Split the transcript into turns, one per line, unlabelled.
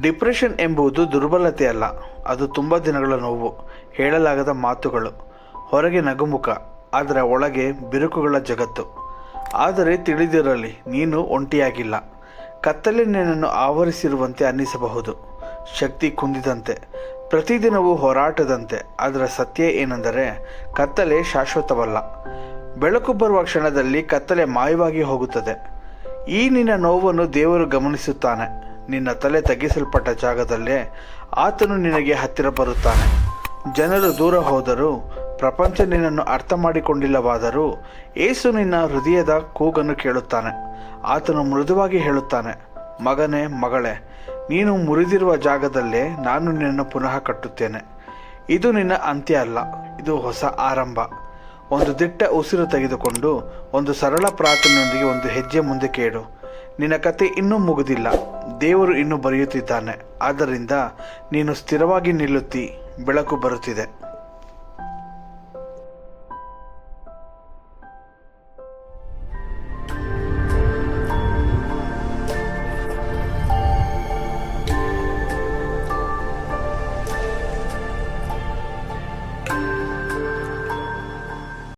Depression ಎಂಬುದು ದುರ್ಬಲತೆ ಅಲ್ಲ, ಅದು ತುಂಬ ದಿನಗಳ ನೋವು, ಹೇಳಲಾಗದ ಮಾತುಗಳು, ಹೊರಗೆ ನಗುಮುಖ ಅದರ ಒಳಗೆ ಬಿರುಕುಗಳ ಜಗತ್ತು. ಆದರೆ ತಿಳಿದಿರಲಿ, ನೀನು ಒಂಟಿಯಾಗಿಲ್ಲ. ಕತ್ತಲೆ ನಿನ್ನನ್ನು ಆವರಿಸಿರುವಂತೆ ಅನ್ನಿಸಬಹುದು. ಶಕ್ತಿ ಕುಂದಿದಂತೆ, ಪ್ರತಿದಿನವೂ ಹೋರಾಟದಂತೆ, ಅದರ ಸತ್ಯ ಏನೆಂದರೆ, ಕತ್ತಲೆ ಶಾಶ್ವತವಲ್ಲ. ಬೆಳಕು ಬರುವ ಕ್ಷಣದಲ್ಲಿ ಕತ್ತಲೆ ಮಾಯವಾಗಿ ಹೋಗುತ್ತದೆ. ಈ ನಿನ್ನ ನೋವನ್ನು ದೇವರು ಗಮನಿಸುತ್ತಾನೆ. ನಿನ್ನ ತಲೆ ತಗ್ಗಿಸಲ್ಪಟ್ಟ ಜಾಗದಲ್ಲೇ ಆತನು ನಿನಗೆ ಹತ್ತಿರ ಬರುತ್ತಾನೆ. ಜನರು ದೂರ ಹೋದರೂ, ಪ್ರಪಂಚ ನಿನ್ನನ್ನು ಅರ್ಥ ಮಾಡಿಕೊಂಡಿಲ್ಲವಾದರೂ ಏಸು ನಿನ್ನ ಹೃದಯದ ಕೂಗನ್ನು ಕೇಳುತ್ತಾನೆ. ಆತನು ಮೃದುವಾಗಿ ಹೇಳುತ್ತಾನೆ, ಮಗನೇ, ಮಗಳೇ, ನೀನು ಮುರಿದಿರುವ ಜಾಗದಲ್ಲೇ ನಾನು ನಿನ್ನನ್ನು ಪುನಃ ಕಟ್ಟುತ್ತೇನೆ. ಇದು ನಿನ್ನ ಅಂತ್ಯ ಅಲ್ಲ, ಇದು ಹೊಸ ಆರಂಭ. ಒಂದು ದಿಟ್ಟ ಉಸಿರು ತೆಗೆದುಕೊಂಡು ಒಂದು ಸರಳ ಪ್ರಾರ್ಥನೆಯೊಂದಿಗೆ ಒಂದು ಹೆಜ್ಜೆ ಮುಂದೆ ಕೇಳು. ನಿನ್ನ ಕತೆ ಇನ್ನೂ ಮುಗಿದಿಲ್ಲ. ದೇವರು ಇನ್ನೂ ಬರೆಯುತ್ತಿದ್ದಾನೆ. ಆದ್ದರಿಂದ ನೀನು ಸ್ಥಿರವಾಗಿ ನಿಲ್ಲುತ್ತಿ ಬೆಳಕು ಬರುತ್ತಿದೆ.